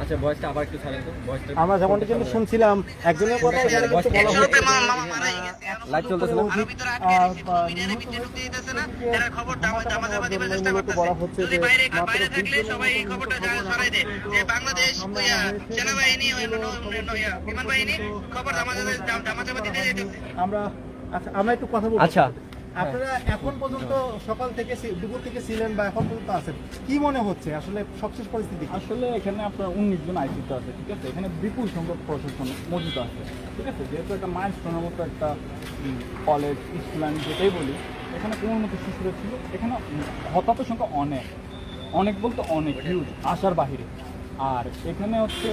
আচ্ছা ভয়েসটা আবার একটু ছাড়েন তো। ভয়েসটা আমরা যেমনটা কিন্তু শুনছিলাম একজনের কথা এখানে বলা লাইভ বলা হচ্ছে যে মাত্র আমরা আচ্ছা আমরা একটু কথা বলব। আচ্ছা আপনারা এখন পর্যন্ত সকাল থেকে দুপুর থেকে ছিলেন বা এখন পর্যন্ত আছেন? কি মনে হচ্ছে? আসলে সবশেষ পরিস্থিতি আসলে এখানে আপনার উনিশ জন আইসিতে আছে ঠিক আছে? এখানে বিপুল সংখ্যক প্রশাসন মজুদ আছে ঠিক আছে? যেহেতু একটা মাইল স্টোনের মতো একটা কলেজ স্কুল আমি যেটাই বলি এখানে কোনো মতো শিশুরা ছিল এখানে হতাহত সংখ্যা অনেক। অনেক বলতে অনেক হিউজ আসার বাহিরে। আর এখানে হচ্ছে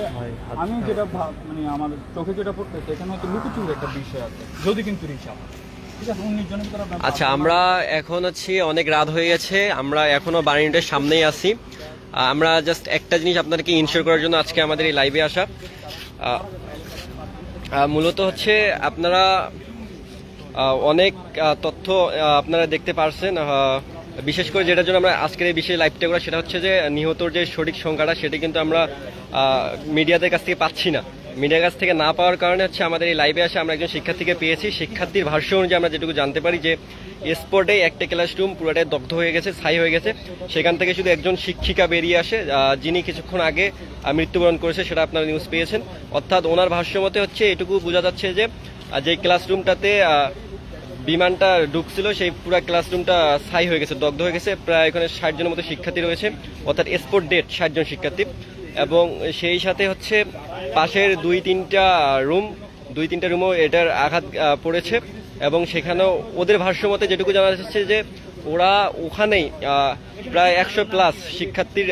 আমি যেটা ভাব মানে আমার চোখে যেটা পড়তেছে এখানে হচ্ছে লুকোচুরির একটা বিষয় আছে যদি কিন্তু হিসাব আছে আচ্ছা আমরা এখন হচ্ছে অনেক রাত হয়ে গেছে, আমরা এখনও বাণিজ্যের সামনেই আছি। আমরা জাস্ট একটা জিনিস আপনাদেরকে ইনশিওর করার জন্য আজকে আমাদের এই লাইভে আসা। মূলত হচ্ছে আপনারা অনেক তথ্য আপনারা দেখতে পারছেন বিশেষ করে যেটার জন্য আমরা আজকের এই বিশেষ লাইভটা করা, সেটা হচ্ছে যে নিহতর যে সঠিক সংখ্যাটা, সেটা কিন্তু আমরা মিডিয়াদের কাছ থেকে পাচ্ছি না। মিডিয়ার কাছ থেকে না পাওয়ার কারণে হচ্ছে আমাদের এই লাইভে আসে আমরা একজন শিক্ষার্থীকে পেয়েছি। শিক্ষার্থীর ভাষ্য অনুযায়ী আমরা যেটুকু জানতে পারি যে স্পটে একটা ক্লাসরুম পুরোটাই দগ্ধ হয়ে গেছে ছাই হয়ে গেছে। সেখান থেকে শুধু একজন শিক্ষিকা বেরিয়ে আসে যিনি কিছুক্ষণ আগে মৃত্যুবরণ করেছে সেটা আপনারা নিউজ পেয়েছেন। অর্থাৎ ওনার ভাষ্য মতে হচ্ছে এটুকু বোঝা যাচ্ছে যে যে ক্লাসরুমটাতে বিমানটা ঢুকছিল, সেই পুরো ক্লাসরুমটা ছাই হয়ে গেছে, দগ্ধ হয়ে গেছে। প্রায় এখানে ষাট জনের মতো শিক্ষার্থী রয়েছে। অর্থাৎ স্পোর্ট ডেট ষাট জন শিক্ষার্থী। এবং সেই সাথে হচ্ছে পাশের দুই তিনটা রুম, দুই তিনটা রুমও এটার আঘাত পড়েছে এবং সেখানেও ওদের ভাষ্য মতে যেটুকু জানা যাচ্ছে যে ওরা ওখানেই প্রায় একশো প্লাস শিক্ষার্থীর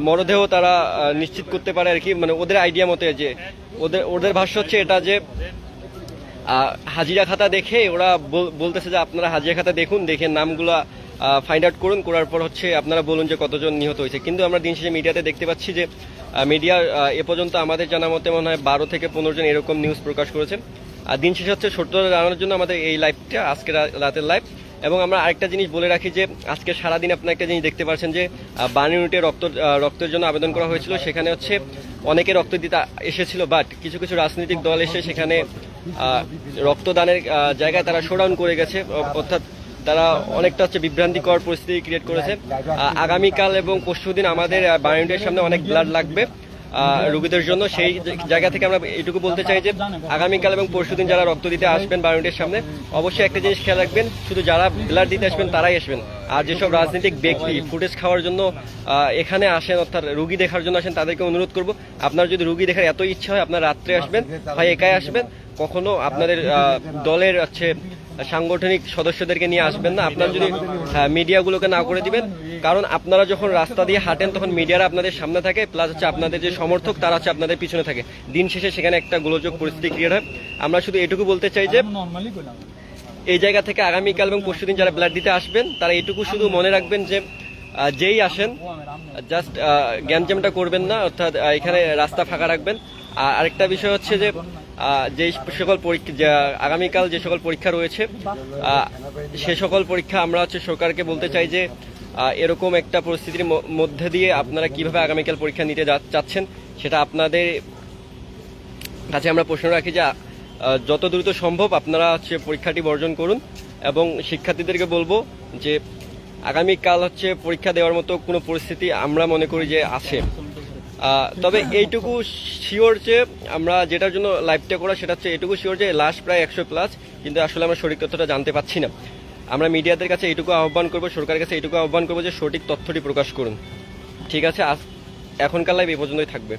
মরদেহ তারা নিশ্চিত করতে পারে আর কি। মানে ওদের আইডিয়া মতে যে ওদের ওদের ভাষ্য হচ্ছে এটা যে হাজিরা খাতা দেখে ওরা বল- বলতেছে যে আপনারা হাজিরা খাতা দেখুন, দেখে নামগুলো ফাইন্ড আউট করুন, করার পর হচ্ছে আপনারা বলুন যে কতজন নিহত হয়েছে। কিন্তু আমরা দিন শেষে মিডিয়াতে দেখতে পাচ্ছি যে মিডিয়া এ পর্যন্ত আমাদের জানা মতে মনে হয় বারো থেকে পনেরো জন এরকম নিউজ প্রকাশ করেছে। আর দিন শেষে হচ্ছে সত্যতা জানানোর জন্য আমাদের এই লাইভটা আজকে রাতের লাইভ এবং আমরা আরেকটা জিনিস বলে রাখি যে, আজকে সারাদিন আপনার একটা জিনিস দেখতে পাচ্ছেন যে বার্ন ইউনিটে রক্ত রক্তের জন্য আবেদন করা হয়েছিল। সেখানে হচ্ছে অনেকে রক্ত দিতে এসেছিল বাট কিছু কিছু রাজনৈতিক দল এসে সেখানে রক্তদানের জায়গায় তারা শোডাউন করে গেছে। অর্থাৎ তারা অনেকটা হচ্ছে বিভ্রান্তিকর পরিস্থিতি ক্রিয়েট করেছে। আগামীকাল এবং পরশুদিন আমাদের বায়োনিটের সামনে অনেক ব্লাড লাগবে রোগীদের জন্য। সেই জায়গা থেকে আমরা এটুকু বলতে চাই যে, আগামীকাল এবং পরশুদিন যারা রক্ত দিতে আসবেন বায়োনিটের সামনে, অবশ্যই একটা জিনিস খেয়াল রাখবেন, শুধু যারা ব্লাড দিতে আসবেন তারাই আসবেন। আর যেসব রাজনৈতিক ব্যক্তি ফুটেজ খাওয়ার জন্য এখানে আসেন, অর্থাৎ রুগী দেখার জন্য আসেন, তাদেরকে অনুরোধ করব, আপনার যদি রুগী দেখার এত ইচ্ছা হয়, আপনার রাত্রে আসবেন হয় একাই আসবেন, কখনো আপনাদের দলের হচ্ছে সাংগঠনিক সদস্যদেরকে নিয়ে আসবেন না। আপনারা যদি হ্যাঁ, মিডিয়াগুলোকে না করে দিবেন কারণ আপনারা যখন রাস্তা দিয়ে হাঁটেন তখন মিডিয়ারা আপনাদের সামনে থাকে প্লাস হচ্ছে আপনাদের যে সমর্থক তারা হচ্ছে আপনাদের পিছনে থাকে। দিন শেষে সেখানে একটা গোলযোগ পরিস্থিতি ক্রিয়েট হয়। আমরা শুধু এটুকু বলতে চাই যে এই জায়গা থেকে আগামীকাল এবং পরশুদিন যারা ব্লাড দিতে আসবেন তারা এটুকু শুধু মনে রাখবেন যে যেই আসেন জাস্ট গ্যামজ্যামটা করবেন না অর্থাৎ এখানে রাস্তা ফাঁকা রাখবেন। আর আরেকটা বিষয় হচ্ছে যে যে সকল পরীক্ষা আগামীকাল যে সকল পরীক্ষা রয়েছে সে সকল পরীক্ষা আমরা হচ্ছে সরকারকে বলতে চাই যে এরকম একটা পরিস্থিতির মধ্যে দিয়ে আপনারা কীভাবে আগামীকাল পরীক্ষা নিতে চাচ্ছেন, সেটা আপনাদের কাছে আমরা প্রশ্ন রাখি যে যত দ্রুত সম্ভব আপনারা হচ্ছে পরীক্ষাটি বর্জন করুন এবং শিক্ষার্থীদেরকে বলব যে, আগামীকাল হচ্ছে পরীক্ষা দেওয়ার মতো কোনো পরিস্থিতি আমরা মনে করি যে আছে। তবে এইটুকু শিওর যে আমরা যেটার জন্য লাইভটা করা সেটা হচ্ছে এটুকু শিওর যে লাস্ট প্রায় একশো প্লাস কিন্তু আসলে আমরা সঠিক তথ্যটা জানতে পাচ্ছি না। আমরা মিডিয়াদের কাছে এইটুকু আহ্বান করব, সরকারের কাছে এইটুকু আহ্বান করব যে সঠিক তথ্যটি প্রকাশ করুন। ঠিক আছে, আজ এখনকার লাইভ এই পর্যন্তই থাকবে।